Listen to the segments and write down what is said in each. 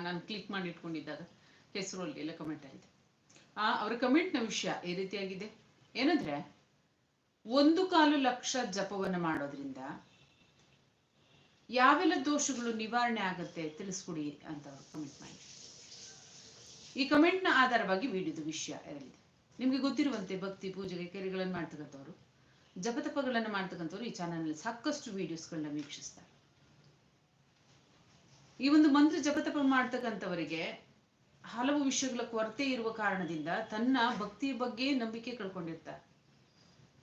ನಾನು ಕ್ಲಿಕ್ ಮಾಡಿ ಇಟ್ಕೊಂಡಿದ್ದಾಗ ಹೆಸರು ಎಲ್ಲ ಕಮೆಂಟ್ ಆಗಿದೆ ಆ, ಅವರ ಕಮೆಂಟ್ನ ವಿಷಯ ಈ ರೀತಿಯಾಗಿದೆ? ಏನಂದ್ರೆ, ಒಂದು ಕಾಲು ಲಕ್ಷ ಜಪವನ್ನು ಮಾಡೋದ್ರಿಂದ ಯಾವೆಲ್ಲ ದೋಷಗಳು ನಿವಾರಣೆ ಆಗುತ್ತೆ ತಿಳಿಸ್ಕೊಡಿ ಅಂತ ಅವರು ಕಮೆಂಟ್ ಮಾಡಿ ಈ ಕಮೆಂಟ್ನ ಆಧಾರವಾಗಿ ವಿಡಿಯೋದು ವಿಷಯ ಇರಲಿದೆ. ನಿಮಗೆ ಗೊತ್ತಿರುವಂತೆ ಭಕ್ತಿ, ಪೂಜೆಗೆ ಕೆರೆಗಳನ್ನು ಮಾಡ್ತಕ್ಕಂಥವ್ರು, ಜಪತಪಗಳನ್ನು ಮಾಡ್ತಕ್ಕಂಥವ್ರು ಈ ಚಾನಲ್ನಲ್ಲಿ ಸಾಕಷ್ಟು ವಿಡಿಯೋಸ್ಗಳನ್ನ ವೀಕ್ಷಿಸ್ತಾರೆ. ಈ ಒಂದು ಮಂತ್ರ ಜಪತಪ ಮಾಡ್ತಕ್ಕಂಥವರಿಗೆ ಹಲವು ವಿಷಯಗಳ ಕೊರತೆ ಇರುವ ಕಾರಣದಿಂದ ತನ್ನ ಭಕ್ತಿಯ ಬಗ್ಗೆ ನಂಬಿಕೆ ಕಳ್ಕೊಂಡಿರ್ತಾರೆ.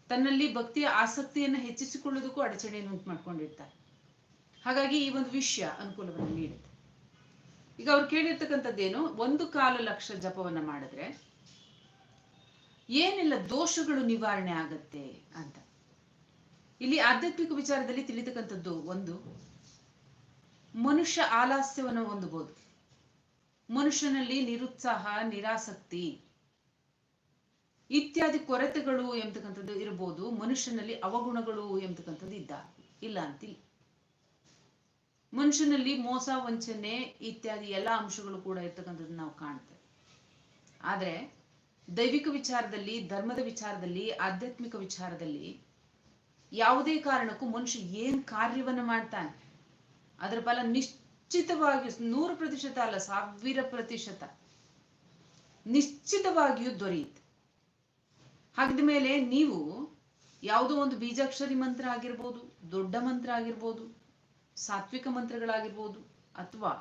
ತನ್ನಲ್ಲಿ ಭಕ್ತಿಯ ಆಸಕ್ತಿಯನ್ನು ಹೆಚ್ಚಿಸಿಕೊಳ್ಳೋದಕ್ಕೂ ಅಡಚಣೆಯನ್ನು ಉಂಟು ಮಾಡ್ಕೊಂಡಿರ್ತಾರೆ. ಹಾಗಾಗಿ ಈ ಒಂದು ವಿಷಯ ಅನುಕೂಲವನ್ನು ನೀಡುತ್ತೆ. ಈಗ ಅವ್ರು ಕೇಳಿರ್ತಕ್ಕಂಥದ್ದೇನು, ಒಂದು ಕಾಲು ಲಕ್ಷ ಜಪವನ್ನ ಮಾಡಿದ್ರೆ ಏನೆಲ್ಲ ದೋಷಗಳು ನಿವಾರಣೆ ಆಗತ್ತೆ ಅಂತ. ಇಲ್ಲಿ ಆಧ್ಯಾತ್ಮಿಕ ವಿಚಾರದಲ್ಲಿ ತಿಳಿತಕ್ಕಂಥದ್ದು ಒಂದು ಮನುಷ್ಯ ಆಲಾಸ್ಯವನ್ನು ಹೊಂದಬಹುದು. ಮನುಷ್ಯನಲ್ಲಿ ನಿರುತ್ಸಾಹ, ನಿರಾಸಕ್ತಿ ಇತ್ಯಾದಿ ಕೊರತೆಗಳು ಎಂಬತಕ್ಕಂಥದ್ದು ಇರಬಹುದು. ಮನುಷ್ಯನಲ್ಲಿ ಅವಗುಣಗಳು ಎಂಬತಕ್ಕಂಥದ್ದು ಇದ್ದ, ಇಲ್ಲ ಅಂತಿಲ್ಲ. ಮನುಷ್ಯನಲ್ಲಿ ಮೋಸ, ವಂಚನೆ ಇತ್ಯಾದಿ ಎಲ್ಲ ಅಂಶಗಳು ಕೂಡ ಇರ್ತಕ್ಕಂಥದ್ದು ನಾವು ಕಾಣ್ತೇವೆ. ಆದ್ರೆ ದೈವಿಕ ವಿಚಾರದಲ್ಲಿ, ಧರ್ಮದ ವಿಚಾರದಲ್ಲಿ, ಆಧ್ಯಾತ್ಮಿಕ ವಿಚಾರದಲ್ಲಿ ಯಾವುದೇ ಕಾರಣಕ್ಕೂ ಮನುಷ್ಯ ಏನ್ ಕಾರ್ಯವನ್ನ ಮಾಡ್ತಾನೆ ಅದರ ಫಲ ನಿಶ್ಚಿತವಾಗಿ ನೂರು ಪ್ರತಿಶತ ಅಲ್ಲ, ಸಾವಿರ ಪ್ರತಿಶತ. ನಿಶ್ಚಿತವಾಗಿಯೂ ದೊರೆಯುತ್ತೆ. ಹಾಗಿದ ಮೇಲೆ ನೀವು ಯಾವುದೋ ಒಂದು ಬೀಜಾಕ್ಷರಿ ಮಂತ್ರ ಆಗಿರ್ಬೋದು, ದೊಡ್ಡ ಮಂತ್ರ ಆಗಿರ್ಬೋದು, ಸಾತ್ವಿಕ ಮಂತ್ರಗಳಾಗಿರ್ಬೋದು, ಅಥವಾ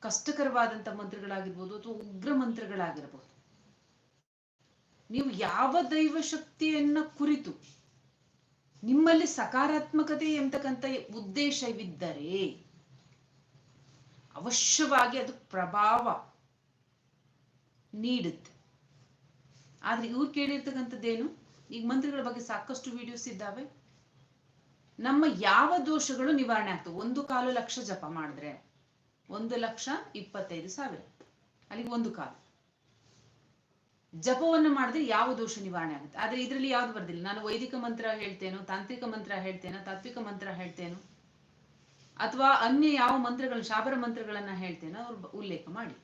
ಕಷ್ಟಕರವಾದಂಥ ಮಂತ್ರಗಳಾಗಿರ್ಬೋದು, ಅಥವಾ ಉಗ್ರ ಮಂತ್ರಗಳಾಗಿರ್ಬೋದು. ನೀವು ಯಾವ ದೈವ ಶಕ್ತಿಯನ್ನ ಕುರಿತು ನಿಮ್ಮಲ್ಲಿ ಸಕಾರಾತ್ಮಕತೆ ಎಂತಕ್ಕಂಥ ಉದ್ದೇಶವಿದ್ದರೆ ಅವಶ್ಯವಾಗಿ ಅದು ಪ್ರಭಾವ ನೀಡುತ್ತೆ. ಆದ್ರೆ ಇವ್ರು ಕೇಳಿರ್ತಕ್ಕಂಥದ್ದೇನು ಈಗ ಮಂತ್ರಿಗಳ ಬಗ್ಗೆ ಸಾಕಷ್ಟು ವಿಡಿಯೋಸ್ ಇದ್ದಾವೆ. ನಮ್ಮ ಯಾವ ದೋಷಗಳು ನಿವಾರಣೆ ಆಗ್ತವೆ? ಒಂದು ಕಾಲು ಲಕ್ಷ ಜಪ ಮಾಡಿದ್ರೆ ಒಂದು ಲಕ್ಷ ಇಪ್ಪತ್ತೈದು ಸಾವಿರ. ಅಲ್ಲಿಗೆ ಒಂದು ಕಾಲು. ಜಪವನ್ನು ಮಾಡಿದ್ರೆ ಯಾವ ದೋಷ ನಿವಾರಣೆ ಆಗುತ್ತೆ? ಆದ್ರೆ ಇದರಲ್ಲಿ ಯಾವ್ದು ಬರ್ದಿಲ್ಲ. ನಾನು ವೈದಿಕ ಮಂತ್ರ ಹೇಳ್ತೇನೋ, ತಾಂತ್ರಿಕ ಮಂತ್ರ ಹೇಳ್ತೇನೋ, ತಾತ್ವಿಕ ಮಂತ್ರ ಹೇಳ್ತೇನೋ, ಅಥವಾ ಅನ್ಯ ಯಾವ ಮಂತ್ರಗಳು, ಶಾಬರ ಮಂತ್ರಗಳನ್ನ ಹೇಳ್ತೇನೋ, ಅವ್ರು ಉಲ್ಲೇಖ ಮಾಡಿ.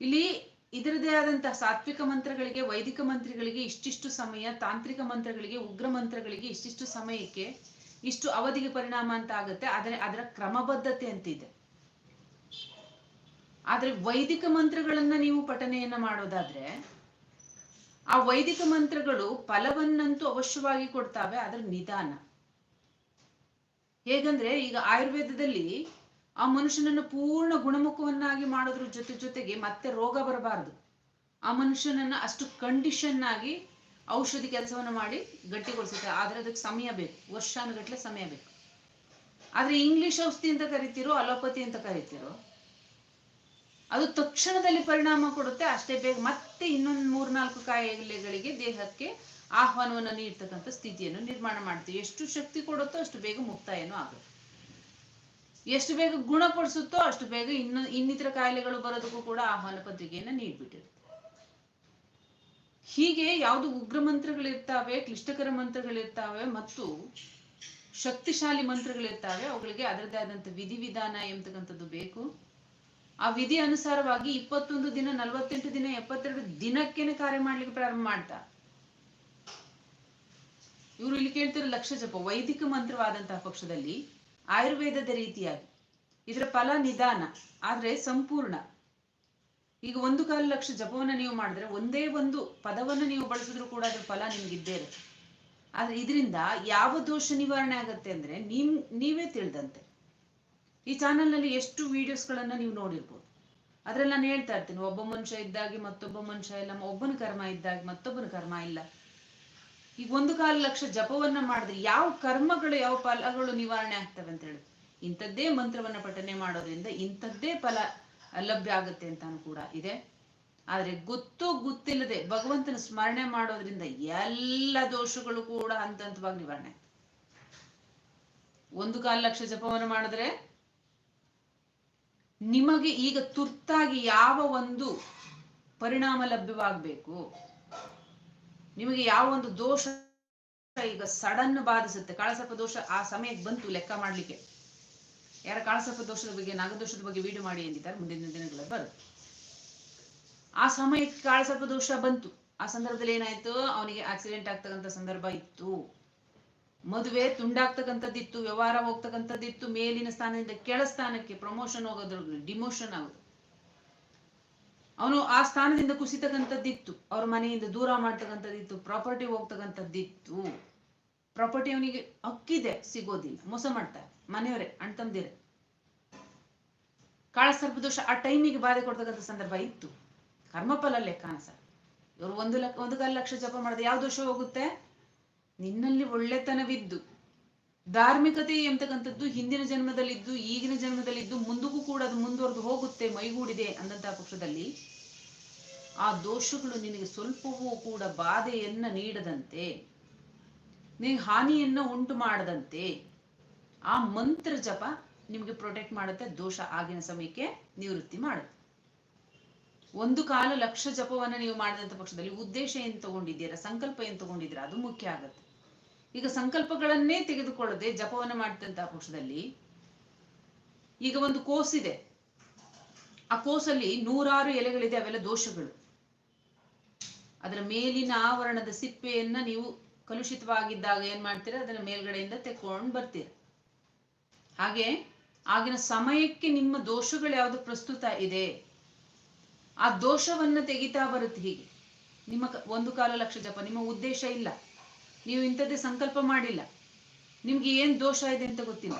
ಇಲ್ಲಿ ಇದರದೇ ಆದಂತಹ ಸಾತ್ವಿಕ ಮಂತ್ರಗಳಿಗೆ, ವೈದಿಕ ಮಂತ್ರಿಗಳಿಗೆ ಇಷ್ಟಿಷ್ಟು ಸಮಯ, ತಾಂತ್ರಿಕ ಮಂತ್ರಗಳಿಗೆ, ಉಗ್ರ ಮಂತ್ರಗಳಿಗೆ ಇಷ್ಟಿಷ್ಟು ಸಮಯಕ್ಕೆ ಇಷ್ಟು ಅವಧಿಗೆ ಪರಿಣಾಮ ಅಂತ ಆಗುತ್ತೆ. ಆದರೆ ಅದರ ಕ್ರಮಬದ್ಧತೆ ಅಂತಿದೆ. ಆದ್ರೆ ವೈದಿಕ ಮಂತ್ರಗಳನ್ನ ನೀವು ಪಠನೆಯನ್ನ ಮಾಡೋದಾದ್ರೆ ಆ ವೈದಿಕ ಮಂತ್ರಗಳು ಫಲವನ್ನಂತೂ ಅವಶ್ಯವಾಗಿ ಕೊಡ್ತಾವೆ ಅದರ ನಿಧಾನ. ಹೇಗಂದ್ರೆ ಈಗ ಆಯುರ್ವೇದದಲ್ಲಿ ಆ ಮನುಷ್ಯನನ್ನು ಪೂರ್ಣ ಗುಣಮುಖವನ್ನಾಗಿ ಮಾಡೋದ್ರ ಜೊತೆ ಜೊತೆಗೆ ಮತ್ತೆ ರೋಗ ಬರಬಾರದು. ಆ ಮನುಷ್ಯನನ್ನ ಅಷ್ಟು ಕಂಡೀಷನ್ ಆಗಿ ಔಷಧಿ ಕೆಲಸವನ್ನು ಮಾಡಿ ಗಟ್ಟಿಗೊಳಿಸುತ್ತೆ, ಆದ್ರೆ ಅದಕ್ಕೆ ಸಮಯ ಬೇಕು, ವರ್ಷಾನುಗಟ್ಲೆ ಸಮಯ ಬೇಕು. ಆದ್ರೆ ಇಂಗ್ಲಿಷ್ ಔಷಧಿ ಅಂತ ಕರಿತೀರೋ, ಅಲೋಪತಿ ಅಂತ ಕರಿತೀರೋ ಅದು ತಕ್ಷಣದಲ್ಲಿ ಪರಿಣಾಮ ಕೊಡುತ್ತೆ. ಅಷ್ಟೇ ಬೇಗ ಮತ್ತೆ ಇನ್ನೊಂದು ಮೂರ್ನಾಲ್ಕು ಕಾಯಿಲೆಗಳಿಗೆ ದೇಹಕ್ಕೆ ಆಹ್ವಾನವನ್ನು ನೀಡ್ತಕ್ಕಂಥ ಸ್ಥಿತಿಯನ್ನು ನಿರ್ಮಾಣ ಮಾಡ್ತೀವಿ. ಎಷ್ಟು ಶಕ್ತಿ ಕೊಡುತ್ತೋ ಅಷ್ಟು ಬೇಗ ಮುಕ್ತಾಯನೂ ಆಗುತ್ತೆ. ಎಷ್ಟು ಬೇಗ ಗುಣಪಡಿಸುತ್ತೋ ಅಷ್ಟು ಬೇಗ ಇನ್ನು, ಇನ್ನಿತರ ಕಾಯಿಲೆಗಳು ಬರೋದಕ್ಕೂ ಕೂಡ ಆಹ್ವಾನ ಪತ್ರಿಕೆಯನ್ನ ನೀಡ್ಬಿಟ್ಟಿರುತ್ತೆ. ಹೀಗೆ ಯಾವುದು ಉಗ್ರ ಮಂತ್ರಗಳಿರ್ತಾವೆ, ಕ್ಲಿಷ್ಟಕರ ಮಂತ್ರಗಳಿರ್ತಾವೆ ಮತ್ತು ಶಕ್ತಿಶಾಲಿ ಮಂತ್ರಗಳಿರ್ತಾವೆ, ಅವುಗಳಿಗೆ ಅದರದೇ ಆದಂತ ವಿಧಿವಿಧಾನ ಎಂಬತಕ್ಕಂಥದ್ದು ಬೇಕು. ಆ ವಿಧಿ ಅನುಸಾರವಾಗಿ ಇಪ್ಪತ್ತೊಂದು ದಿನ, ನಲವತ್ತೆಂಟು ದಿನ, ಎಪ್ಪತ್ತೆರಡು ದಿನಕ್ಕೇನೆ ಕಾರ್ಯ ಮಾಡ್ಲಿಕ್ಕೆ ಪ್ರಾರಂಭ ಮಾಡ್ತಾ. ಇವರು ಇಲ್ಲಿ ಕೇಳ್ತಿರೋ ಲಕ್ಷ ಜಪ, ವೈದಿಕ ಮಂತ್ರವಾದಂತಹ ಪಕ್ಷದಲ್ಲಿ ಆಯುರ್ವೇದದ ರೀತಿಯಾಗಿ. ಇದರ ಫಲ ನಿಧಾನ, ಆದ್ರೆ ಸಂಪೂರ್ಣ. ಈಗ ಒಂದು ಕಾಲು ಲಕ್ಷ ಜಪವನ್ನ ನೀವು ಮಾಡಿದ್ರೆ ಒಂದೇ ಒಂದು ಪದವನ್ನು ನೀವು ಬಳಸಿದ್ರು ಕೂಡ ಅದ್ರ ಫಲ ನಿಮ್ಗೆ ಇದ್ದೇ ಇರುತ್ತೆ. ಆದ್ರೆ ಇದರಿಂದ ಯಾವ ದೋಷ ನಿವಾರಣೆ ಆಗತ್ತೆ ಅಂದ್ರೆ ನಿಮ್, ನೀವೇ ತಿಳಿದಂತೆ. ಈ ಚಾನಲ್ನಲ್ಲಿ ಎಷ್ಟು ವೀಡಿಯೋಸ್ಗಳನ್ನು ನೀವು ನೋಡಿರ್ಬೋದು. ಅದ್ರಲ್ಲಿ ನಾನು ಹೇಳ್ತಾ ಇರ್ತೀನಿ, ಒಬ್ಬ ಮನುಷ್ಯ ಇದ್ದಾಗಿ ಮತ್ತೊಬ್ಬ ಮನುಷ್ಯ ಇಲ್ಲ, ಒಬ್ಬನ ಕರ್ಮ ಇದ್ದಾಗಿ ಮತ್ತೊಬ್ಬನ ಕರ್ಮ ಇಲ್ಲ. ಈ ಒಂದು ಕಾಲು ಲಕ್ಷ ಜಪವನ್ನ ಮಾಡಿದ್ರೆ ಯಾವ ಕರ್ಮಗಳು, ಯಾವ ಫಲಗಳು ನಿವಾರಣೆ ಆಗ್ತವೆ ಅಂತ ಹೇಳಿ. ಇಂಥದ್ದೇ ಮಂತ್ರವನ್ನ ಪಠನೆ ಮಾಡೋದ್ರಿಂದ ಇಂಥದ್ದೇ ಫಲ ಲಭ್ಯ ಆಗುತ್ತೆ ಅಂತಾನು ಕೂಡ ಇದೆ. ಆದ್ರೆ ಗೊತ್ತು ಗೊತ್ತಿಲ್ಲದೆ ಭಗವಂತನ ಸ್ಮರಣೆ ಮಾಡೋದ್ರಿಂದ ಎಲ್ಲ ದೋಷಗಳು ಕೂಡ ಹಂತ ಹಂತವಾಗಿ ನಿವಾರಣೆ ಒಂದು ಕಾಲು ಲಕ್ಷ ಜಪವನ್ನು ಮಾಡಿದ್ರೆ ನಿಮಗೆ ಈಗ ತುರ್ತಾಗಿ ಯಾವ ಒಂದು ಪರಿಣಾಮ ಲಭ್ಯವಾಗಬೇಕು? ನಿಮಗೆ ಯಾವ ಒಂದು ದೋಷ ಈಗ ಸಡನ್ ಬಾಧಿಸುತ್ತೆ? ಕಾಳಸರ್ಪ ದೋಷ ಆ ಸಮಯಕ್ಕೆ ಬಂತು ಲೆಕ್ಕ ಮಾಡ್ಲಿಕ್ಕೆ. ಯಾರ ಕಾಳಸರ್ಪ ದೋಷದ ಬಗ್ಗೆ, ನಾಗದೋಷದ ಬಗ್ಗೆ ವಿಡಿಯೋ ಮಾಡಿ ಎಂದಿದ್ದಾರೆ ಮುಂದಿನ ದಿನಗಳಲ್ಲಿ ಬರುತ್ತೆ. ಆ ಸಮಯಕ್ಕೆ ಕಾಳಸರ್ಪ ದೋಷ ಬಂತು. ಆ ಸಂದರ್ಭದಲ್ಲಿ ಏನಾಯ್ತು? ಅವನಿಗೆ ಆಕ್ಸಿಡೆಂಟ್ ಆಗ್ತಕ್ಕಂಥ ಸಂದರ್ಭ ಇತ್ತು. ಮದುವೆ ತುಂಡಾಗ್ತಕ್ಕಂಥದ್ದಿತ್ತು, ವ್ಯವಹಾರ ಹೋಗ್ತಕ್ಕಂಥದ್ದಿತ್ತು, ಮೇಲಿನ ಸ್ಥಾನದಿಂದ ಕೆಳ ಸ್ಥಾನಕ್ಕೆ ಪ್ರಮೋಷನ್ ಹೋಗೋದ್ರ ಡಿಮೋಷನ್ ಆಗೋದು ಅವನು ಆ ಸ್ಥಾನದಿಂದ ಕುಸಿತಕ್ಕಂಥದ್ದಿತ್ತು, ಅವ್ರ ಮನೆಯಿಂದ ದೂರ ಮಾಡ್ತಕ್ಕಂಥದ್ದಿತ್ತು ಪ್ರಾಪರ್ಟಿ ಹೋಗ್ತಕ್ಕಂಥದ್ದಿತ್ತು. ಪ್ರಾಪರ್ಟಿ ಅವನಿಗೆ ಹಕ್ಕಿದೆ, ಸಿಗೋದಿಲ್ಲ, ಮೋಸ ಮಾಡ್ತಾರೆ, ಮನೆಯವರೇ ಕಾಳಸರ್ಪ ದೋಷ ಆ ಟೈಮಿಗೆ ಬಾಧೆ ಕೊಡ್ತಕ್ಕಂಥ ಸಂದರ್ಭ ಇತ್ತು. ಕರ್ಮಫಲ ಲೆಕ್ಕ ಸರ್. ಇವರು ಒಂದು ಲಕ್ಷ, ಒಂದು ಕಾಲು ಲಕ್ಷ ಜಪ ಮಾಡಿದ್ರೆ ಯಾವ ದೋಷ ಹೋಗುತ್ತೆ? ನಿನ್ನಲ್ಲಿ ಒಳ್ಳೆತನವಿದ್ದು ಧಾರ್ಮಿಕತೆ ಎಂತಕ್ಕಂಥದ್ದು ಹಿಂದಿನ ಜನ್ಮದಲ್ಲಿದ್ದು, ಈಗಿನ ಜನ್ಮದಲ್ಲಿದ್ದು, ಮುಂದಕ್ಕೂ ಕೂಡ ಅದು ಮುಂದುವರೆದು ಹೋಗುತ್ತೆ, ಮೈಗೂಡಿದೆ ಅಂದಂತಹ ಪಕ್ಷದಲ್ಲಿ ಆ ದೋಷಗಳು ನಿನಗೆ ಸ್ವಲ್ಪವೂ ಕೂಡ ಬಾಧೆಯನ್ನ ನೀಡದಂತೆ, ನಿನಗೆ ಹಾನಿಯನ್ನ ಉಂಟು ಮಾಡದಂತೆ, ಆ ಮಂತ್ರ ಜಪ ನಿಮಗೆ ಪ್ರೊಟೆಕ್ಟ್ ಮಾಡುತ್ತೆ, ದೋಷ ಆಗಿನ ಸಮಯಕ್ಕೆ ನಿವೃತ್ತಿ ಮಾಡುತ್ತೆ. ಒಂದು ಕಾಲ ಲಕ್ಷ ಜಪವನ್ನ ನೀವು ಮಾಡಿದಂತ ಪಕ್ಷದಲ್ಲಿ ಉದ್ದೇಶ ಏನ್ ತಗೊಂಡಿದ್ದೀರಾ, ಸಂಕಲ್ಪ ಏನ್ ತಗೊಂಡಿದ್ದೀರಾ, ಅದು ಮುಖ್ಯ ಆಗತ್ತೆ. ಈಗ ಸಂಕಲ್ಪಗಳನ್ನೇ ತೆಗೆದುಕೊಳ್ಳದೆ ಜಪವನ್ನ ಮಾಡಿದಂತಹ ಪಕ್ಷದಲ್ಲಿ ಈಗ ಒಂದು ಕೋಸಿದೆ ಆ ಕೋಸಲ್ಲಿ ನೂರಾರು ಎಲೆಗಳಿದೆ, ಅವೆಲ್ಲ ದೋಷಗಳು. ಅದರ ಮೇಲಿನ ಆವರಣದ ಸಿಪ್ಪೆಯನ್ನ ನೀವು ಕಲುಷಿತವಾಗಿದ್ದಾಗ ಏನ್ ಮಾಡ್ತೀರಾ? ಅದನ್ನ ಮೇಲ್ಗಡೆಯಿಂದ ತೆಕ್ಕೊಂಡು ಬರ್ತೀರ. ಹಾಗೆ ಆಗಿನ ಸಮಯಕ್ಕೆ ನಿಮ್ಮ ದೋಷಗಳು ಯಾವುದು ಪ್ರಸ್ತುತ ಇದೆ? ಆ ದೋಷವನ್ನ ತೆಗಿತಾ ಬರುತ್ತೆ ಹೀಗೆ. ನಿಮ್ಮ ಒಂದು ಕಾಲ ಲಕ್ಷ ಜಪ, ನಿಮ್ಮ ಉದ್ದೇಶ ಇಲ್ಲ. ನೀವು ಇಂಥದ್ದೇ ಸಂಕಲ್ಪ ಮಾಡಿಲ್ಲ. ನಿಮ್ಗೆ ಏನ್ ದೋಷ ಇದೆ ಅಂತ ಗೊತ್ತಿಲ್ಲ.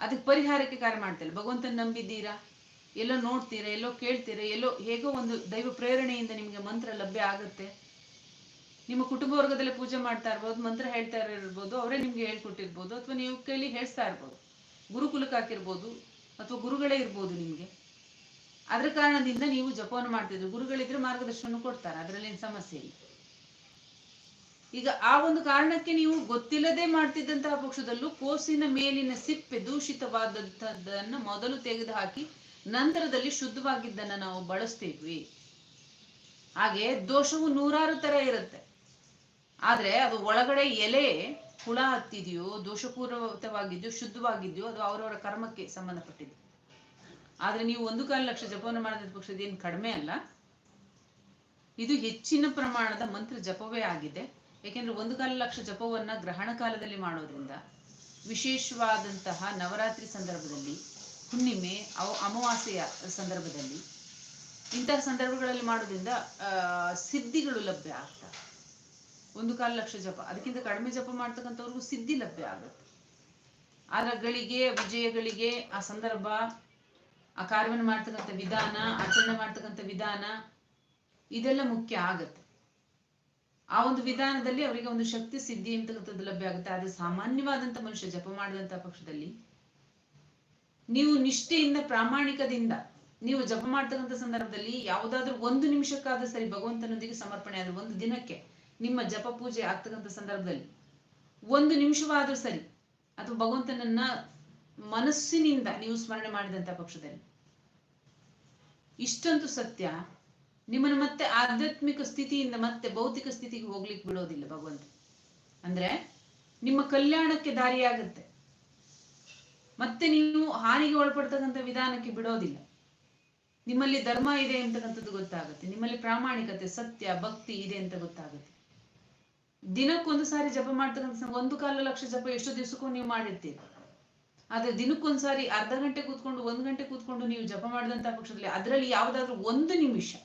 ಅದಕ್ಕೆ ಪರಿಹಾರಕ್ಕೆ ಕಾರ್ಯ ಮಾಡ್ತಿಲ್ಲ ಭಗವಂತನ ನಂಬಿದ್ದೀರಾ? ಎಲ್ಲೋ ನೋಡ್ತೀರಾ? ಎಲ್ಲೋ ಕೇಳ್ತೀರಾ? ಎಲ್ಲೋ ಹೇಗೋ ಒಂದು ದೈವ ಪ್ರೇರಣೆಯಿಂದ ನಿಮಗೆ ಮಂತ್ರ ಲಭ್ಯ ಆಗುತ್ತೆ. ನಿಮ್ಮ ಕುಟುಂಬ ವರ್ಗದಲ್ಲಿ ಪೂಜೆ ಮಾಡ್ತಾ ಇರ್ಬೋದು, ಮಂತ್ರ ಹೇಳ್ತಾ ಇರ್ಬೋದು, ಅವರೇ ನಿಮ್ಗೆ ಹೇಳ್ಕೊಟ್ಟಿರ್ಬೋದು, ಅಥವಾ ನೀವು ಕೇಳಿ ಹೇಳ್ತಾ ಇರ್ಬೋದು. ಗುರುಕುಲಕ್ಕೆ ಹಾಕಿರ್ಬೋದು, ಅಥವಾ ಗುರುಗಳೇ ಇರ್ಬೋದು ನಿಮ್ಗೆ. ಅದ್ರ ಕಾರಣದಿಂದ ನೀವು ಜಪವನ್ನು ಮಾಡ್ತಿದ್ರು ಗುರುಗಳಿದ್ರೆ ಮಾರ್ಗದರ್ಶನ ಕೊಡ್ತಾರೆ. ಅದರಲ್ಲಿ ಸಮಸ್ಯೆ ಇಲ್ಲ. ಈಗ ಆ ಒಂದು ಕಾರಣಕ್ಕೆ ನೀವು ಗೊತ್ತಿಲ್ಲದೆ ಮಾಡ್ತಿದ್ದಂತಹ ಪಕ್ಷದಲ್ಲೂ ಕೋಸಿನ ಮೇಲಿನ ಸಿಪ್ಪೆ ದೂಷಿತವಾದಂಥದ್ದನ್ನು ಮೊದಲು ತೆಗೆದು ಹಾಕಿ ನಂತರದಲ್ಲಿ ಶುದ್ಧವಾಗಿದ್ದನ್ನ ನಾವು ಬಳಸ್ತೀವಿ ಹಾಗೆ ದೋಷವು ನೂರಾರು ತರ ಇರುತ್ತೆ. ಆದ್ರೆ ಅದು ಒಳಗಡೆ ಎಲೆ ಹುಳ ಹತ್ತಿದೆಯೋ ದೋಷಪೂರ್ವತವಾಗಿದ್ಯೋ ಶುದ್ಧವಾಗಿದ್ಯೋ ಅದು ಅವರವರ ಕರ್ಮಕ್ಕೆ ಸಂಬಂಧಪಟ್ಟಿದೆ ಆದ್ರೆ ನೀವು ಒಂದು ಕಾಲ ಲಕ್ಷ ಜಪವನ್ನು ಮಾಡಿದ ಪಕ್ಷದ ಏನು ಕಡಿಮೆ ಅಲ್ಲ. ಇದು ಹೆಚ್ಚಿನ ಪ್ರಮಾಣದ ಮಂತ್ರ ಜಪವೇ ಆಗಿದೆ. ಯಾಕೆಂದ್ರೆ ಒಂದು ಕಾಲ ಲಕ್ಷ ಜಪವನ್ನ ಗ್ರಹಣ ಕಾಲದಲ್ಲಿ ಮಾಡೋದ್ರಿಂದ ವಿಶೇಷವಾದಂತಹ ನವರಾತ್ರಿ ಸಂದರ್ಭದಲ್ಲಿ, ಹುಣ್ಣಿಮೆ, ಅವ ಅಮಾವಾಸ್ಯೆಯ ಸಂದರ್ಭದಲ್ಲಿ, ಇಂತಹ ಸಂದರ್ಭಗಳಲ್ಲಿ ಮಾಡೋದ್ರಿಂದ ಸಿದ್ಧಿಗಳು ಲಭ್ಯ ಆಗ್ತವೆ ಒಂದು ಕಾಲ ಲಕ್ಷ ಜಪ, ಅದಕ್ಕಿಂತ ಕಡಿಮೆ ಜಪ ಮಾಡ್ತಕ್ಕಂಥವ್ರಿಗೂ ಸಿದ್ಧಿ ಲಭ್ಯ ಆಗುತ್ತೆ. ಅದರ ಗಳಿಗೆ ವಿಜಯಗಳಿಗೆ ಆ ಸಂದರ್ಭ, ಆ ಕಾರ್ಯವನ್ನು ಮಾಡ್ತಕ್ಕಂಥ ವಿಧಾನ, ಆಚರಣೆ ಮಾಡ್ತಕ್ಕಂಥ ವಿಧಾನ, ಇದೆಲ್ಲ ಮುಖ್ಯ ಆಗತ್ತೆ. ಆ ಒಂದು ವಿಧಾನದಲ್ಲಿ ಅವರಿಗೆ ಒಂದು ಶಕ್ತಿ, ಸಿದ್ಧಿ ಅಂತಕ್ಕಂಥದ್ದು ಲಭ್ಯ ಆಗುತ್ತೆ. ಆದ್ರೆ ಸಾಮಾನ್ಯವಾದಂತ ಮನುಷ್ಯ ಜಪ ಮಾಡುವಂತ ಪಕ್ಷದಲ್ಲಿ ನೀವು ನಿಷ್ಠೆಯಿಂದ, ಪ್ರಾಮಾಣಿಕದಿಂದ ನೀವು ಜಪ ಮಾಡ್ತಕ್ಕಂಥ ಸಂದರ್ಭದಲ್ಲಿ ಯಾವುದಾದ್ರೂ ಒಂದು ನಿಮಿಷಕ್ಕಾದ್ರೂ ಸರಿ ಭಗವಂತನೊಂದಿಗೆ ಸಮರ್ಪಣೆ ಆದ್ರೆ ಒಂದು ದಿನಕ್ಕೆ ನಿಮ್ಮ ಜಪ ಪೂಜೆ ಆಗ್ತಕ್ಕಂಥ ಸಂದರ್ಭದಲ್ಲಿ ಒಂದು ನಿಮಿಷವಾದ್ರೂ ಸರಿ ಅಥವಾ ಭಗವಂತನನ್ನ ಮನಸ್ಸಿನಿಂದ ನೀವು ಸ್ಮರಣೆ ಮಾಡಿದಂತ ಪಕ್ಷದಲ್ಲಿ ಇಷ್ಟಂತೂ ಸತ್ಯ ನಿಮ್ಮನ್ನು ಮತ್ತೆ ಆಧ್ಯಾತ್ಮಿಕ ಸ್ಥಿತಿಯಿಂದ ಮತ್ತೆ ಭೌತಿಕ ಸ್ಥಿತಿಗೆ ಹೋಗ್ಲಿಕ್ಕೆ ಬಿಡೋದಿಲ್ಲ ಭಗವಂತ. ಅಂದ್ರೆ ನಿಮ್ಮ ಕಲ್ಯಾಣಕ್ಕೆ ದಾರಿಯಾಗುತ್ತೆ. ಮತ್ತೆ ನೀವು ಹಾನಿಗೆ ಒಳಪಡ್ತಕ್ಕಂಥ ವಿಧಾನಕ್ಕೆ ಬಿಡೋದಿಲ್ಲ. ನಿಮ್ಮಲ್ಲಿ ಧರ್ಮ ಇದೆ ಅಂತಕ್ಕಂಥದ್ದು ಗೊತ್ತಾಗುತ್ತೆ. ನಿಮ್ಮಲ್ಲಿ ಪ್ರಾಮಾಣಿಕತೆ, ಸತ್ಯ, ಭಕ್ತಿ ಇದೆ ಅಂತ ಗೊತ್ತಾಗುತ್ತೆ. ದಿನಕ್ಕೊಂದು ಸಾರಿ ಜಪ ಮಾಡ್ತಕ್ಕಂಥ ಒಂದು ಕಾಲ ಲಕ್ಷ ಜಪ ಎಷ್ಟು ದಿವಸಕ್ಕೂ ನೀವು ಮಾಡಿರ್ತೀರಿ. ಆದ್ರೆ ದಿನಕ್ಕೊಂದ್ಸಾರಿ ಅರ್ಧ ಗಂಟೆ ಕೂತ್ಕೊಂಡು, ಒಂದ್ ಗಂಟೆ ಕೂತ್ಕೊಂಡು ನೀವು ಜಪ ಮಾಡಿದಂತಹ ಪಕ್ಷದಲ್ಲಿ ಅದರಲ್ಲಿ ಯಾವ್ದಾದ್ರು ಒಂದು ನಿಮಿಷ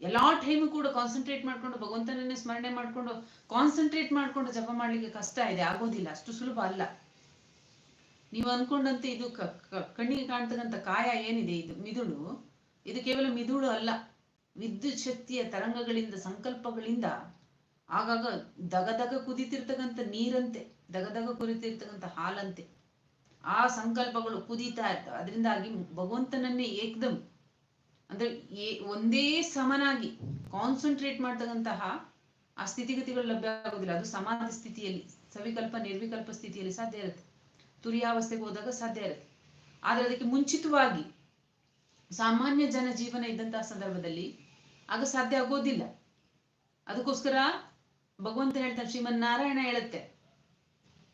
ಎಲ್ಲಾ ಟೈಮು ಕೂಡ ಕಾನ್ಸಂಟ್ರೇಟ್ ಮಾಡ್ಕೊಂಡು ಭಗವಂತನನ್ನೇ ಸ್ಮರಣೆ ಮಾಡ್ಕೊಂಡು ಕಾನ್ಸಂಟ್ರೇಟ್ ಮಾಡ್ಕೊಂಡು ಜಪ ಮಾಡ್ಲಿಕ್ಕೆ ಕಷ್ಟ ಇದೆ, ಆಗೋದಿಲ್ಲ, ಅಷ್ಟು ಸುಲಭ ಅಲ್ಲ. ನೀವು ಅನ್ಕೊಂಡಂತೆ ಇದು ಕಣ್ಣಿಗೆ ಕಾಣ್ತಕ್ಕಂಥ ಕಾಯ ಏನಿದೆ ಇದು? ಮಿದುಳು. ಇದು ಕೇವಲ ಮಿದುಳು ಅಲ್ಲ. ವಿದ್ಯುತ್ ಶಕ್ತಿಯ ತರಂಗಗಳಿಂದ, ಸಂಕಲ್ಪಗಳಿಂದ ಆಗಾಗ ದಗದಗ ಕುದಿತಿರ್ತಕ್ಕಂಥ ನೀರಂತೆ ದಗದಗ ಕುದಿತಿರ್ತಕ್ಕಂಥ ಹಾಲಂತೆ. ಆ ಸಂಕಲ್ಪಗಳು ಕುದೀತಾ ಇರ್ತವೆ. ಅದರಿಂದಾಗಿ ಭಗವಂತನನ್ನೇ ಏಕ್ದಮ್ ಅಂದ್ರೆ ಒಂದೇ ಸಮನಾಗಿ ಕಾನ್ಸಂಟ್ರೇಟ್ ಮಾಡ್ತಕ್ಕಂತಹ ಆ ಸ್ಥಿತಿಗತಿಗಳು ಲಭ್ಯ ಆಗೋದಿಲ್ಲ. ಅದು ಸಮಾಧಿ ಸ್ಥಿತಿಯಲ್ಲಿ, ಸವಿಕಲ್ಪ ನಿರ್ವಿಕಲ್ಪ ಸ್ಥಿತಿಯಲ್ಲಿ ಸಾಧ್ಯ ಇರುತ್ತೆ. ತುರಿಯಾವಸ್ಥೆಗೆ ಹೋದಾಗ ಸಾಧ್ಯ ಇರುತ್ತೆ. ಆದ್ರೆ ಅದಕ್ಕೆ ಮುಂಚಿತವಾಗಿ ಸಾಮಾನ್ಯ ಜನ ಜೀವನ ಇದ್ದಂತಹ ಸಂದರ್ಭದಲ್ಲಿ ಆಗ ಸಾಧ್ಯ ಆಗೋದಿಲ್ಲ. ಅದಕ್ಕೋಸ್ಕರ ಭಗವಂತ ಹೇಳ್ತಾನೆ ಶ್ರೀಮನ್ ನಾರಾಯಣ ಹೇಳುತ್ತೆ.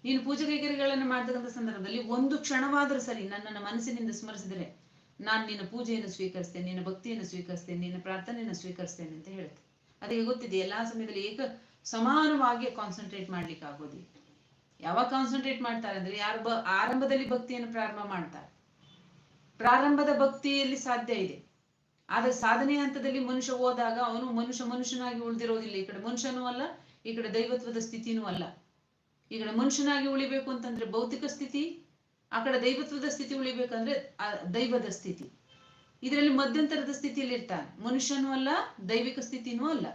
ನೀನು ಪೂಜೆ ಕೈಕರ್ಯಗಳನ್ನು ಮಾಡ್ತಕ್ಕಂಥ ಸಂದರ್ಭದಲ್ಲಿ ಒಂದು ಕ್ಷಣವಾದರೂ ಸರಿ ನನ್ನನ್ನು ಮನಸ್ಸಿನಿಂದ ಸ್ಮರಿಸಿದರೆ ನಾನು ನಿನ್ನ ಪೂಜೆಯನ್ನು ಸ್ವೀಕರಿಸ್ತೇನೆ, ನಿನ್ನ ಭಕ್ತಿಯನ್ನು ಸ್ವೀಕರಿಸ್ತೇನೆ, ನಿನ್ನ ಪ್ರಾರ್ಥನೆಯನ್ನು ಸ್ವೀಕರಿಸ್ತೇನೆ ಅಂತ ಹೇಳುತ್ತೆ ಅದಕ್ಕೆ ಗೊತ್ತಿದೆ, ಎಲ್ಲಾ ಸಮಯದಲ್ಲಿ ಏಕ ಸಮಾನವಾಗಿ ಕಾನ್ಸಂಟ್ರೇಟ್ ಮಾಡ್ಲಿಕ್ಕೆ ಆಗೋದಿಲ್ಲ. ಯಾವಾಗ ಕಾನ್ಸಂಟ್ರೇಟ್ ಮಾಡ್ತಾರೆ ಅಂದ್ರೆ ಯಾರು ಆರಂಭದಲ್ಲಿ ಭಕ್ತಿಯನ್ನು ಪ್ರಾರಂಭ ಮಾಡ್ತಾರೆ. ಪ್ರಾರಂಭದ ಭಕ್ತಿಯಲ್ಲಿ ಸಾಧ್ಯ ಇದೆ. ಆದ್ರೆ ಸಾಧನೆ ಹಂತದಲ್ಲಿ ಮನುಷ್ಯ ಹೋದಾಗ ಅವನು ಮನುಷ್ಯ ಮನುಷ್ಯನಾಗಿ ಉಳಿದಿರೋದಿಲ್ಲ. ಈ ಕಡೆ ಮನುಷ್ಯನೂ ಅಲ್ಲ, ಈ ಕಡೆ ದೈವತ್ವದ ಸ್ಥಿತಿನೂ ಅಲ್ಲ. ಈ ಕಡೆ ಮನುಷ್ಯನಾಗಿ ಉಳಿಬೇಕು ಅಂತಂದ್ರೆ ಭೌತಿಕ ಸ್ಥಿತಿ ಆ ಕಡೆ ದೈವತ್ವದ ಸ್ಥಿತಿ ಉಳಿಬೇಕಂದ್ರೆ ಆ ದೈವದ ಸ್ಥಿತಿ. ಇದರಲ್ಲಿ ಮಧ್ಯಂತರದ ಸ್ಥಿತಿಯಲ್ಲಿ ಇರ್ತಾನೆ. ಮನುಷ್ಯನೂ ಅಲ್ಲ, ದೈವಿಕ ಸ್ಥಿತಿನೂ ಅಲ್ಲ.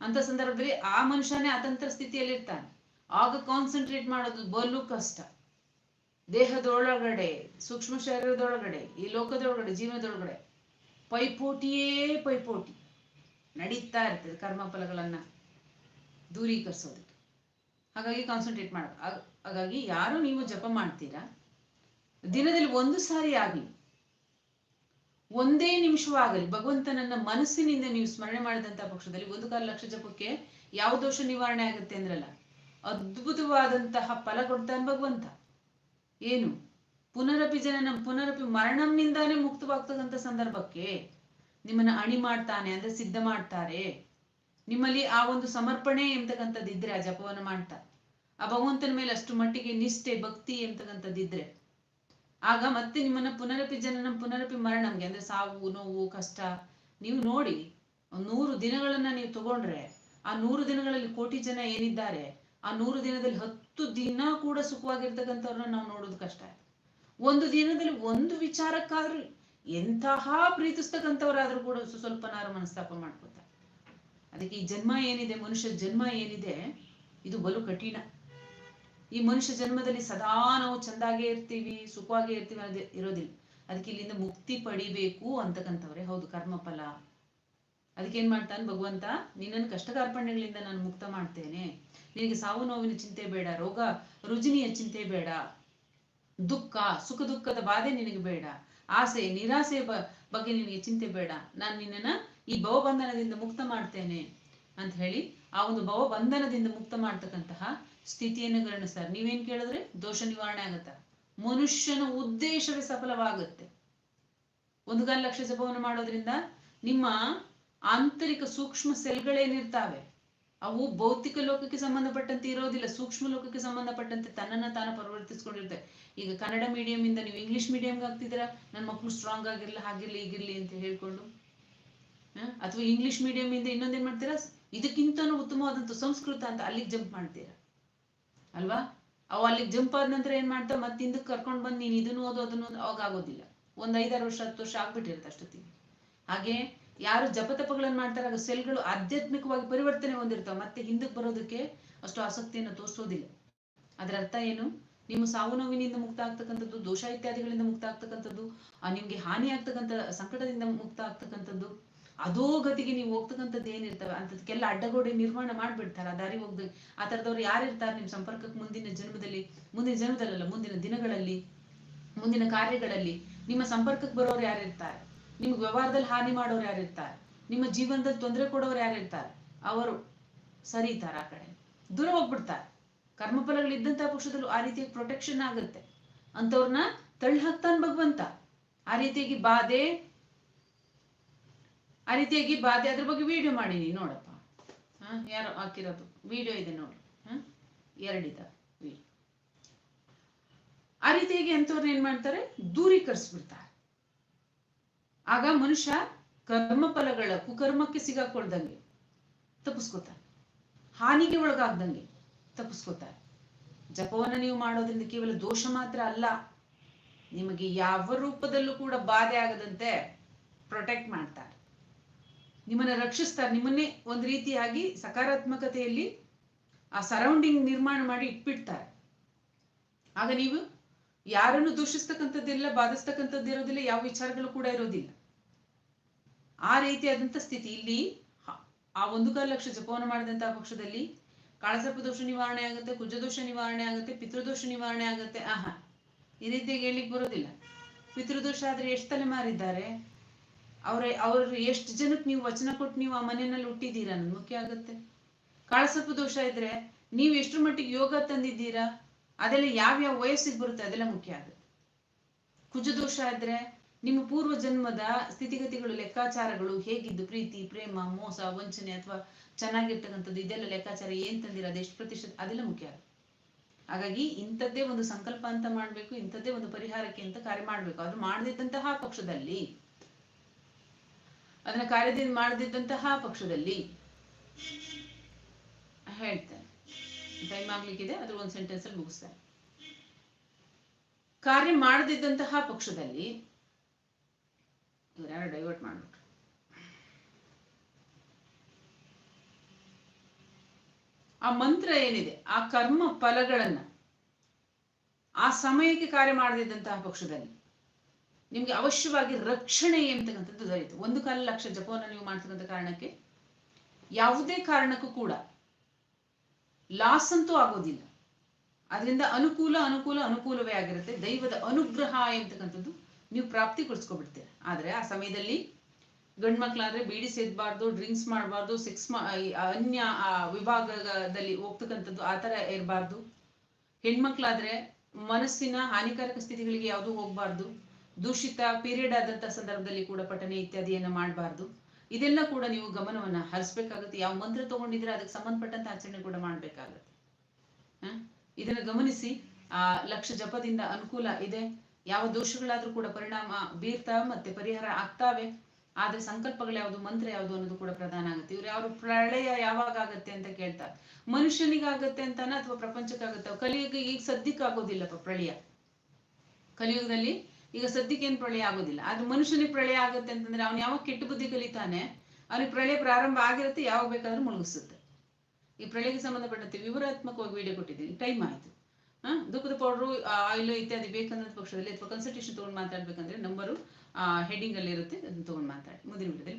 ಅಂತ ಸಂದರ್ಭದಲ್ಲಿ ಆ ಮನುಷ್ಯನೇ ಅತಂತ್ರ ಸ್ಥಿತಿಯಲ್ಲಿ ಇರ್ತಾನೆ. ಆಗ ಕಾನ್ಸಂಟ್ರೇಟ್ ಮಾಡೋದು ಬಲು ಕಷ್ಟ. ದೇಹದೊಳಗಡೆ ಸೂಕ್ಷ್ಮ ಶರೀರದೊಳಗಡೆ ಈ ಲೋಕದೊಳಗಡೆ ಜೀವನದೊಳಗಡೆ ಪೈಪೋಟಿಯೇ ಪೈಪೋಟಿ. ನಡೀತಾ ಇರ್ತದೆ ಕರ್ಮಫಲಗಳನ್ನ ದೂರೀಕರಿಸೋದಕ್ಕೆ. ಹಾಗಾಗಿ ಕಾನ್ಸಂಟ್ರೇಟ್ ಮಾಡ ಹಾಗಾಗಿ ಯಾರು ನೀವು ಜಪ ಮಾಡ್ತೀರಾ? ದಿನದಲ್ಲಿ ಒಂದು ಸಾರಿ ಆಗಲಿ ಒಂದೇ ನಿಮಿಷವಾಗಲಿ, ಭಗವಂತನನ್ನ ಮನಸ್ಸಿನಿಂದ ನೀವು ಸ್ಮರಣೆ ಮಾಡಿದಂತ ಪಕ್ಷದಲ್ಲಿ ಒಂದು ಕಾಲ ಲಕ್ಷ ಜಪಕ್ಕೆ ಯಾವ ದೋಷ ನಿವಾರಣೆ ಆಗುತ್ತೆ ಅಂದ್ರಲ್ಲ, ಅದ್ಭುತವಾದಂತಹ ಫಲ ಕೊಡ್ತಾನೆ ಭಗವಂತ. ಏನು? ಪುನರಪಿ ಜನನ, ಪುನರಪಿ ಮರಣಂನಿಂದಾನೇ ಮುಕ್ತವಾಗ್ತಕ್ಕಂಥ ಸಂದರ್ಭಕ್ಕೆ ನಿಮ್ಮನ್ನ ಅಣಿ ಮಾಡ್ತಾನೆ, ಅಂದ್ರೆ ಸಿದ್ಧ ಮಾಡ್ತಾರೆ. ನಿಮ್ಮಲ್ಲಿ ಆ ಒಂದು ಸಮರ್ಪಣೆ ಎಂತಕ್ಕಂಥದ್ದಿದ್ರೆ ಆ ಜಪವನ್ನು ಮಾಡ್ತಾ, ಆ ಭಗವಂತನ ಮೇಲೆ ಅಷ್ಟು ಮಟ್ಟಿಗೆ ನಿಷ್ಠೆ, ಭಕ್ತಿ ಎಂತಕ್ಕಂಥದ್ದಿದ್ರೆ ಆಗ ಮತ್ತೆ ನಿಮ್ಮನ್ನ ಪುನರಪಿ ಜನನ ಪುನರಪಿ ಮರಣಂಗೆ ಅಂದ್ರೆ ಸಾವು, ನೋವು, ಕಷ್ಟ, ನೀವು ನೋಡಿ ನೂರು ದಿನಗಳನ್ನ ನೀವು ತಗೊಂಡ್ರೆ, ಆ ನೂರು ದಿನಗಳಲ್ಲಿ ಕೋಟಿ ಜನ ಏನಿದ್ದಾರೆ, ಆ ನೂರು ದಿನದಲ್ಲಿ ಹತ್ತು ದಿನ ಕೂಡ ಸುಖವಾಗಿರ್ತಕ್ಕಂಥವ್ರನ್ನ ನಾವು ನೋಡೋದು ಕಷ್ಟ. ಒಂದು ದಿನದಲ್ಲಿ ಒಂದು ವಿಚಾರಕ್ಕಾದ್ರೂ ಎಂತಹ ಪ್ರೀತಿಸ್ತಕ್ಕಂಥವ್ರಾದ್ರೂ ಕೂಡ ಸ್ವಲ್ಪ ಸ್ವಲ್ಪನಾರು ಮನಸ್ತಾಪ ಮಾಡ್ಕೋತಾರೆ. ಅದಕ್ಕೆ ಈ ಜನ್ಮ ಏನಿದೆ ಮನುಷ್ಯ ಜನ್ಮ ಏನಿದೆ, ಇದು ಬಲು ಕಠಿಣ. ಈ ಮನುಷ್ಯ ಜನ್ಮದಲ್ಲಿ ಸದಾ ನಾವು ಚಂದಾಗೇ ಇರ್ತೀವಿ, ಸುಖವಾಗೇ ಇರ್ತೀವಿ ಅನ್ನೋದು ಇರೋದಿಲ್ಲ. ಅದಕ್ಕೆ ಇಲ್ಲಿಂದ ಮುಕ್ತಿ ಪಡಿಬೇಕು ಅಂತಕ್ಕಂಥವ್ರೆ. ಹೌದು, ಕರ್ಮಫಲ. ಅದಕ್ಕೆ ಏನ್ ಮಾಡ್ತಾನೆ ಭಗವಂತ? ನಿನ್ನನ್ನು ಕಷ್ಟ ಕಾರ್ಪಣ್ಯಗಳಿಂದ ನಾನು ಮುಕ್ತ ಮಾಡ್ತೇನೆ. ನಿನಗೆ ಸಾವು ನೋವಿನ ಚಿಂತೆ ಬೇಡ, ರೋಗ ರುಜಿನಿಯ ಚಿಂತೆ ಬೇಡ, ದುಃಖ, ಸುಖ ದುಃಖದ ಬಾಧೆ ನಿನಗೆ ಬೇಡ, ಆಸೆ ನಿರಾಸೆ ಬಗ್ಗೆ ನಿನಗೆ ಚಿಂತೆ ಬೇಡ. ನಾನು ನಿನ್ನನ್ನ ಈ ಭವಬಂಧನದಿಂದ ಮುಕ್ತ ಮಾಡ್ತೇನೆ. ಅಂತ ಹೇಳಿ ಆ ಒಂದು ಭವಬಂಧನದಿಂದ ಮುಕ್ತ ಮಾಡ್ತಕ್ಕಂತಹ ಸ್ಥಿತಿಯನ್ನು ಗಮನಿಸ್ತಾರೆ ನೀವೇನ್ ಕೇಳಿದ್ರೆ ದೋಷ ನಿವಾರಣೆ ಆಗತ್ತ. ಮನುಷ್ಯನ ಉದ್ದೇಶವೇ ಸಫಲವಾಗುತ್ತೆ. ಒಂದು ಕಾಲ ಲಕ್ಷ ಜಪವನ್ನು ಮಾಡೋದ್ರಿಂದ ನಿಮ್ಮ ಆಂತರಿಕ ಸೂಕ್ಷ್ಮ ಸೆಲ್ಗಳೇನಿರ್ತಾವೆ ಅವು ಭೌತಿಕ ಲೋಕಕ್ಕೆ ಸಂಬಂಧಪಟ್ಟಂತೆ ಇರೋದಿಲ್ಲ, ಸೂಕ್ಷ್ಮ ಲೋಕಕ್ಕೆ ಸಂಬಂಧಪಟ್ಟಂತೆ ತನ್ನನ್ನ ತಾನು ಪರಿವರ್ತಿಸ್ಕೊಂಡಿರ್ತವೆ ಈಗ ಕನ್ನಡ ಮೀಡಿಯಂ ಇಂದ ನೀವು ಇಂಗ್ಲಿಷ್ ಮೀಡಿಯಂಗೆ ಆಗ್ತಿದ್ದೀರಾ? ನನ್ನ ಮಕ್ಕಳು ಸ್ಟ್ರಾಂಗ್ ಆಗಿರ್ಲಿ, ಹಾಗಿರ್ಲಿ ಈಗಿರ್ಲಿ ಅಂತ ಹೇಳ್ಕೊಂಡು ಅಥವಾ ಇಂಗ್ಲಿಷ್ ಮೀಡಿಯಂ ಇಂದ ಇನ್ನೊಂದೇನ್ ಮಾಡ್ತೀರಾ? ಇದಕ್ಕಿಂತನೂ ಉತ್ತಮವಾದಂತ ಸಂಸ್ಕೃತ ಅಂತ ಅಲ್ಲಿಗೆ ಜಂಪ್ ಮಾಡ್ತೀರಾ? ಅಲ್ವಾ? ಅವು ಅಲ್ಲಿಗೆ ಜಂಪ್ ಆದ ನಂತರ ಏನ್ ಮಾಡ್ತಾ, ಮತ್ತೆ ಹಿಂದಕ್ಕೆ ಕರ್ಕೊಂಡು ಬಂದು ನೀನು ಇದನ್ನು ಓದು, ಅದನ್ನು ಅವಾಗ ಆಗೋದಿಲ್ಲ. ಒಂದ್ ಐದಾರು ವರ್ಷ, ಹತ್ತು ವರ್ಷ ಆಗ್ಬಿಟ್ಟಿರುತ್ತೆ ಅಷ್ಟೊತ್ತಿಗೆ. ಹಾಗೆ ಯಾರು ಜಪತಪಗಳನ್ನು ಮಾಡ್ತಾರೆ, ಆಗ ಸೆಲ್ಗಳು ಆಧ್ಯಾತ್ಮಿಕವಾಗಿ ಪರಿವರ್ತನೆ ಹೊಂದಿರ್ತಾವೆ. ಮತ್ತೆ ಹಿಂದಕ್ಕೆ ಬರೋದಕ್ಕೆ ಅಷ್ಟು ಆಸಕ್ತಿಯನ್ನು ತೋರಿಸೋದಿಲ್ಲ. ಅದರ ಅರ್ಥ ಏನು? ನಿಮ್ಮ ಸಾವು ನೋವಿನಿಂದ ಮುಕ್ತ ಆಗ್ತಕ್ಕಂಥದ್ದು ದೋಷ ಇತ್ಯಾದಿಗಳಿಂದ ಮುಕ್ತ ಆಗ್ತಕ್ಕಂಥದ್ದು ನಿಮ್ಗೆ ಹಾನಿ ಆಗ್ತಕ್ಕಂಥ ಸಂಕಟದಿಂದ ಮುಕ್ತ ಆಗ್ತಕ್ಕಂಥದ್ದು ಅದೋ ಗತಿಗೆ ನೀವು ಹೋಗ್ತಕ್ಕಂಥದ್ದು ಏನಿರ್ತವೆ ಅಂತದಕ್ಕೆಲ್ಲ ಅಡ್ಡಗೋಡೆ ನಿರ್ಮಾಣ ಮಾಡ್ಬಿಡ್ತಾರೆ. ದಾರಿ ಹೋಗ್ದ, ಆ ಥರದವ್ರು ಯಾರಿರ್ತಾರೆ ನಿಮ್ಮ ಸಂಪರ್ಕಕ್ಕೆ ಮುಂದಿನ ಜನ್ಮದಲ್ಲಿ, ಮುಂದಿನ ಜನ್ಮದಲ್ಲಲ್ಲ, ಮುಂದಿನ ದಿನಗಳಲ್ಲಿ, ಮುಂದಿನ ಕಾರ್ಯಗಳಲ್ಲಿ. ನಿಮ್ಮ ಸಂಪರ್ಕಕ್ಕೆ ಬರೋರು ಯಾರಿರ್ತಾರೆ ನಿಮ್ಗೆ ವ್ಯವಹಾರದಲ್ಲಿ ಹಾನಿ ಮಾಡೋರು ಯಾರಿರ್ತಾರೆ ನಿಮ್ಮ ಜೀವನದಲ್ಲಿ ತೊಂದರೆ ಕೊಡೋರು ಯಾರಿರ್ತಾರೆ ಅವರು ಸರಿತಾರೆ ಆ ಕಡೆ. ದೂರ ಹೋಗ್ಬಿಡ್ತಾರೆ. ಕರ್ಮಫಲಗಳಿದ್ದಂತಹ ಪಕ್ಷದಲ್ಲೂ ಆ ರೀತಿಯಾಗಿ ಪ್ರೊಟೆಕ್ಷನ್ ಆಗುತ್ತೆ. ಅಂತವ್ರನ್ನ ತಳ್ಳಿ ಹಾಕ್ತಾನೆ ಭಗವಂತ ಆ ರೀತಿಯಾಗಿ ಬಾಧೆ ಆ ರೀತಿಯಾಗಿ ಬಾಧೆ, ಅದ್ರ ಬಗ್ಗೆ ವಿಡಿಯೋ ಮಾಡೀನಿ, ನೋಡಪ್ಪ. ಹಾ, ಯಾರು ಹಾಕಿರೋದು? ವಿಡಿಯೋ ಇದೆ ನೋಡಿ. ಹಾ, ಎರಡಿದ ಆ ರೀತಿಯಾಗಿ ಅಂಥವ್ರನ್ನ ಏನ್ ಮಾಡ್ತಾರೆ? ದೂರೀಕರಿಸ್ಬಿಡ್ತಾರೆ ಆಗ ಮನುಷ್ಯ ಕರ್ಮ ಫಲಗಳ ಕುಕರ್ಮಕ್ಕೆ ಸಿಗಾಕೊಳ್ದಂಗೆ ತಪ್ಪಿಸ್ಕೋತಾರೆ ಹಾನಿಗೆ ಒಳಗಾಗ್ದಂಗೆ ತಪ್ಪಿಸ್ಕೋತಾರೆ ಜಪವನ್ನು ನೀವು ಮಾಡೋದ್ರಿಂದ ಕೇವಲ ದೋಷ ಮಾತ್ರ ಅಲ್ಲ, ನಿಮಗೆ ಯಾವ ರೂಪದಲ್ಲೂ ಕೂಡ ಬಾಧೆ ಆಗದಂತೆ ಪ್ರೊಟೆಕ್ಟ್ ಮಾಡ್ತಾರೆ ನಿಮ್ಮನ್ನ ರಕ್ಷಿಸ್ತಾರೆ ನಿಮ್ಮನ್ನೇ ಒಂದು ರೀತಿಯಾಗಿ ಸಕಾರಾತ್ಮಕತೆಯಲ್ಲಿ ಆ ಸರೌಂಡಿಂಗ್ ನಿರ್ಮಾಣ ಮಾಡಿ ಇಟ್ಬಿಡ್ತಾರೆ. ಆಗ ನೀವು ಯಾರನ್ನು ದೂಷಿಸ್ತಕ್ಕಂಥದ್ದಿಲ್ಲ ಬಾಧಿಸ್ತಕ್ಕಂಥದ್ದು ಇರೋದಿಲ್ಲ ಯಾವ ವಿಚಾರಗಳು ಕೂಡ ಇರೋದಿಲ್ಲ. ಆ ರೀತಿಯಾದಂಥ ಸ್ಥಿತಿ. ಇಲ್ಲಿ ಆ ಒಂದು ಕಾಲ ಲಕ್ಷ ಜಪವನ್ನು ಮಾಡಿದಂತಹ ಪಕ್ಷದಲ್ಲಿ ಕಾಳಸರ್ಪ ದೋಷ ನಿವಾರಣೆ ಆಗುತ್ತೆ ಕುಜದೋಷ ನಿವಾರಣೆ ಆಗುತ್ತೆ ಪಿತೃದೋಷ ನಿವಾರಣೆ ಆಗುತ್ತೆ. ಆಹಾ, ಈ ರೀತಿಯಾಗಿ ಹೇಳಿಕ್ ಬರೋದಿಲ್ಲ. ಪಿತೃದೋಷ ಆದ್ರೆ ಎಷ್ಟು ತಲೆಮಾರಿದ್ದಾರೆ? ಅವ್ರ ಅವ್ರ ಎಷ್ಟು ಜನಕ್ಕೆ ನೀವು ವಚನ ಕೊಟ್ಟು ನೀವು ಆ ಮನೆಯಲ್ಲಿ ಹುಟ್ಟಿದ್ದೀರಾ? ಅನ್ನೋದು ಮುಖ್ಯ ಆಗುತ್ತೆ. ಕಾಳಸರ್ಪ ದೋಷ ಇದ್ರೆ ನೀವು ಎಷ್ಟು ಮಟ್ಟಿಗೆ ಯೋಗ ತಂದಿದ್ದೀರಾ? ಅದೆಲ್ಲ ಯಾವ್ಯಾವ ವಯಸ್ಸಿಗೆ ಬರುತ್ತೆ ಅದೆಲ್ಲ ಮುಖ್ಯ ಆಗುತ್ತೆ. ಕುಜದೋಷ ಇದ್ರೆ ನಿಮ್ಮ ಪೂರ್ವ ಜನ್ಮದ ಸ್ಥಿತಿಗತಿಗಳು, ಲೆಕ್ಕಾಚಾರಗಳು ಹೇಗಿದ್ದು? ಪ್ರೀತಿ, ಪ್ರೇಮ, ಮೋಸ, ವಂಚನೆ ಅಥವಾ ಚೆನ್ನಾಗಿರ್ತಕ್ಕಂಥದ್ದು, ಇದೆಲ್ಲ ಲೆಕ್ಕಾಚಾರ ಏನ್ ತಂದಿರ? ಅದೆಷ್ಟು ಪ್ರತಿಶತ? ಅದೆಲ್ಲ ಮುಖ್ಯ ಆಗುತ್ತೆ. ಹಾಗಾಗಿ ಇಂಥದ್ದೇ ಒಂದು ಸಂಕಲ್ಪ ಅಂತ ಮಾಡ್ಬೇಕು, ಇಂಥದ್ದೇ ಒಂದು ಪರಿಹಾರಕ್ಕೆ ಅಂತ ಕಾರ್ಯ ಮಾಡ್ಬೇಕು. ಅದು ಮಾಡದಿದ್ದಂತಹ ಪಕ್ಷದಲ್ಲಿ ಅದನ್ನ ಕಾರ್ಯದಿಂದ ಮಾಡದಿದ್ದಂತಹ ಪಕ್ಷದಲ್ಲಿ ಹೇಳ್ತಾರೆ ಟೈಮ್ ಆಗ್ಲಿಕ್ಕಿದೆ, ಅದ್ರ ಒಂದು ಸೆಂಟೆನ್ಸ್ ಅಲ್ಲಿ ಮುಗಿಸ್ತಾರೆ ಕಾರ್ಯ ಮಾಡದಿದ್ದಂತಹ ಪಕ್ಷದಲ್ಲಿ ಇವ್ರ್ಯಾರು ಡೈವರ್ಟ್ ಮಾಡ್ಬಿಟ್ರು. ಆ ಮಂತ್ರ ಏನಿದೆ? ಆ ಕರ್ಮ ಫಲಗಳನ್ನ ಆ ಸಮಯಕ್ಕೆ ಕಾರ್ಯ ಮಾಡದಿದ್ದಂತಹ ಪಕ್ಷದಲ್ಲಿ ನಿಮ್ಗೆ ಅವಶ್ಯವಾಗಿ ರಕ್ಷಣೆ ಎಂತಕ್ಕಂಥದ್ದು ದೊರೆಯಿತು ಒಂದು ಕಾಲ ಲಕ್ಷ ಜಪವನ್ನು ನೀವು ಮಾಡ್ತಕ್ಕಂಥ ಕಾರಣಕ್ಕೆ ಯಾವುದೇ ಕಾರಣಕ್ಕೂ ಕೂಡ ಲಾಸ್ ಅಂತೂ ಆಗೋದಿಲ್ಲ. ಅದರಿಂದ ಅನುಕೂಲ ಅನುಕೂಲ ಅನುಕೂಲವೇ ಆಗಿರುತ್ತೆ. ದೈವದ ಅನುಗ್ರಹ ಎಂತಕ್ಕಂಥದ್ದು ನೀವು ಪ್ರಾಪ್ತಿ ಕೊಡಿಸ್ಕೊಬಿಡ್ತೀರ ಆದ್ರೆ ಆ ಸಮಯದಲ್ಲಿ ಗಂಡ್ ಮಕ್ಳಾದ್ರೆ ಬೀಡಿ ಸೇದ್ಬಾರ್ದು ಡ್ರಿಂಕ್ಸ್ ಮಾಡಬಾರ್ದು ಸೆಕ್ಸ್ ಅನ್ಯ ಆ, ವಿಭಾಗದಲ್ಲಿ ಹೋಗ್ತಕ್ಕಂಥದ್ದು ಆ ಥರ ಇರಬಾರ್ದು. ಹೆಣ್ಮಕ್ಳಾದ್ರೆ ಮನಸ್ಸಿನ ಹಾನಿಕಾರಕ ಸ್ಥಿತಿಗಳಿಗೆ ಯಾವುದು ಹೋಗಬಾರ್ದು. ದೂಷಿತ ಪೀರಿಯಡ್ ಆದಂತ ಸಂದರ್ಭದಲ್ಲಿ ಕೂಡ ಪಠನೆ ಇತ್ಯಾದಿಯನ್ನ ಮಾಡಬಾರ್ದು. ಇದೆಲ್ಲ ಕೂಡ ನೀವು ಗಮನವನ್ನ ಹರಿಸ್ಬೇಕಾಗುತ್ತೆ. ಯಾವ ಮಂತ್ರ ತಗೊಂಡಿದ್ರೆ ಅದಕ್ಕೆ ಸಂಬಂಧಪಟ್ಟಂತ ಆಚರಣೆ ಕೂಡ ಮಾಡ್ಬೇಕಾಗತ್ತೆ. ಹ? ಇದನ್ನ ಗಮನಿಸಿ. ಆ, ಲಕ್ಷ ಜಪದಿಂದ ಅನುಕೂಲ ಇದೆ. ಯಾವ ದೋಷಗಳಾದ್ರೂ ಕೂಡ ಪರಿಣಾಮ ಬೀರ್ತಾ ಮತ್ತೆ ಪರಿಹಾರ ಆಗ್ತಾವೆ. ಆದ್ರೆ ಸಂಕಲ್ಪಗಳು ಯಾವುದು, ಮಂತ್ರ ಯಾವುದು ಅನ್ನೋದು ಕೂಡ ಪ್ರಧಾನ ಆಗುತ್ತೆ. ಇವ್ರು ಯಾರು ಪ್ರಳಯ ಯಾವಾಗ ಆಗತ್ತೆ ಅಂತ ಕೇಳ್ತಾರೆ ಮನುಷ್ಯನಿಗಾಗತ್ತೆ ಅಂತಾನ ಅಥವಾ ಪ್ರಪಂಚಕ್ಕಾಗತ್ತೆ? ಕಲಿಯುಗ ಈಗ ಸದ್ಯಕ್ಕಾಗೋದಿಲ್ಲಪ್ಪ ಪ್ರಳಯ. ಕಲಿಯುಗದಲ್ಲಿ ಈಗ ಸದ್ಯಕ್ಕೆ ಏನು ಪ್ರಳಯ ಆಗೋದಿಲ್ಲ. ಆದ್ರೆ ಮನುಷ್ಯನಿಗೆ ಪ್ರಳಯ ಆಗುತ್ತೆ ಅಂತಂದ್ರೆ ಅವ್ನು ಯಾವಾಗ ಕೆಟ್ಟ ಬುದ್ಧಿ ಕಲಿತಾನೆ, ಅವನಿಗೆ ಪ್ರಳಯ ಪ್ರಾರಂಭ ಆಗಿರುತ್ತೆ, ಯಾವಾಗ ಬೇಕಾದ್ರೂ ಮುಳುಗಿಸುತ್ತೆ. ಈ ಪ್ರಳಯಕ್ಕೆ ಸಂಬಂಧಪಟ್ಟಂತೆ ವಿವರಾತ್ಮಕವಾಗಿ ವಿಡಿಯೋ ಕೊಟ್ಟಿದ್ದೀನಿ. ಟೈಮ್ ಆಯ್ತು. ಹಾ? ದುಃಖದ ಪೌಡ್ರು ಆಯಿಲ್ ಇತ್ಯಾದಿ ಬೇಕಂದ ಪಕ್ಷದಲ್ಲಿ ಅಥವಾ ಕನ್ಸಲ್ಟೇಷನ್ ತಗೊಂಡು ಮಾತಾಡ್ಬೇಕಂದ್ರೆ ನಂಬರು ಹೆಡಿಂಗ್ ಅಲ್ಲಿ ಇರುತ್ತೆ ಅದನ್ನ ತಗೊಂಡು ಮಾತಾಡಿ. ಮುಂದಿನ ವಿಡಿಯೋದಲ್ಲಿ